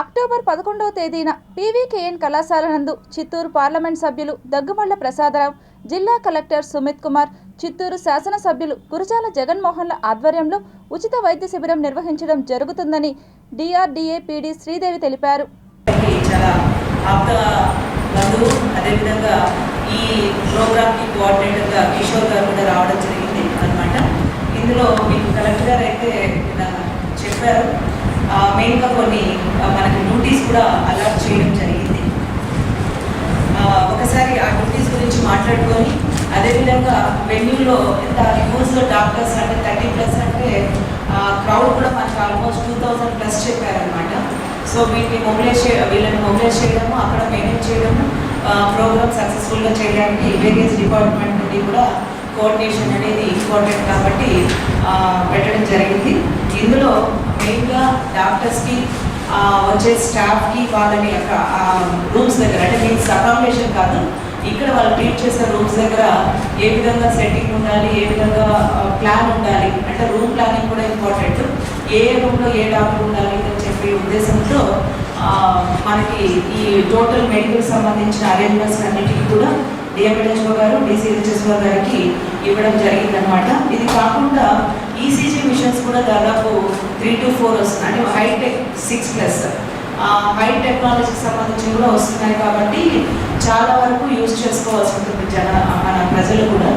October పదకొండవ తేదీన PVKN కళాశాల నందు చిత్తూరు పార్లమెంట్ సభ్యులు దగ్గుమళ్ళ ప్రసాదరావు జిల్లా కలెక్టర్ సుమిత్ కుమార్ చిత్తూరు శాసనసభ్యులు గురజాల జగన్మోహన్ల ఆధ్వర్యంలో ఉచిత వైద్య శిబిరం నిర్వహించడం జరుగుతుందని డిఆర్డీఏ పీడి శ్రీదేవి తెలిపారు. అదేవిధంగా ఈ ప్రోగ్రామ్కి కోఆర్డినేటర్గా కిషోర్ గారు కూడా రావడం జరిగింది అనమాట ఇందులో మీకు కలెక్టర్ గారు అయితే చెప్పారు. మెయిన్గా కొన్ని మనకి డ్యూటీస్ కూడా అలాట్ చేయడం జరిగింది. ఒకసారి ఆ డ్యూటీస్ గురించి మాట్లాడుకొని అదేవిధంగా వెన్యూలో ఎంత యూజ్లో డాక్టర్స్ అంటే థర్టీ ప్లస్ అంటే క్రౌడ్ కూడా మనకు ఆల్మోస్ట్ టూ థౌజండ్ ప్లస్ చెప్పారనమాట సో వీటిని మొబిలైజ్ చే వీళ్ళని మొబిలైజ్ చేయడము అక్కడ మెయింటైన్ చేయడము ప్రోగ్రామ్ సక్సెస్ఫుల్గా చేయడానికి వేరియస్ డిపార్ట్మెంట్ నుండి కూడా కోఆర్డినేషన్ అనేది ఇంపార్టెంట్ కాబట్టి పెట్టడం జరిగింది. ఇందులో మెయిన్గా డాక్టర్స్కి వచ్చే స్టాఫ్కి వాళ్ళని యొక్క రూమ్స్ దగ్గర అంటే మీన్స్ అకామిడేషన్ కాదు. ఇక్కడ వాళ్ళు ట్రీట్ చేసే రూమ్స్ దగ్గర ఏ విధంగా సెట్టింగ్ ఉండాలి ఏ విధంగా ప్లాన్ ఉండాలి అంటే రూమ్ ప్లానింగ్ కూడా ఇంపార్టెంట్. ఏ రూమ్లో ఏ డాక్టర్ ఉండాలి అని చెప్పే ఉద్దేశంతో మనకి ఈ టోటల్ మెడికల్ సంబంధించిన అరేంజ్మెంట్స్ అన్నిటికీ కూడా డిఎంఎల్హెచ్ఓ గారు డిసిహెచ్ఎస్ఓ గారికి ఇవ్వడం జరిగిందనమాట ఇది కాకుండా ఈసీజీ కూడా దాదాపు త్రీ టు ఫోర్ వస్తున్నాయి. అంటే హైటెక్ సిక్స్ ప్లస్ హై టెక్నాలజీకి సంబంధించి కూడా వస్తున్నాయి కాబట్టి చాలా వరకు యూజ్ చేసుకోవాల్సి ఉంటుంది జన మన ప్రజలు కూడా.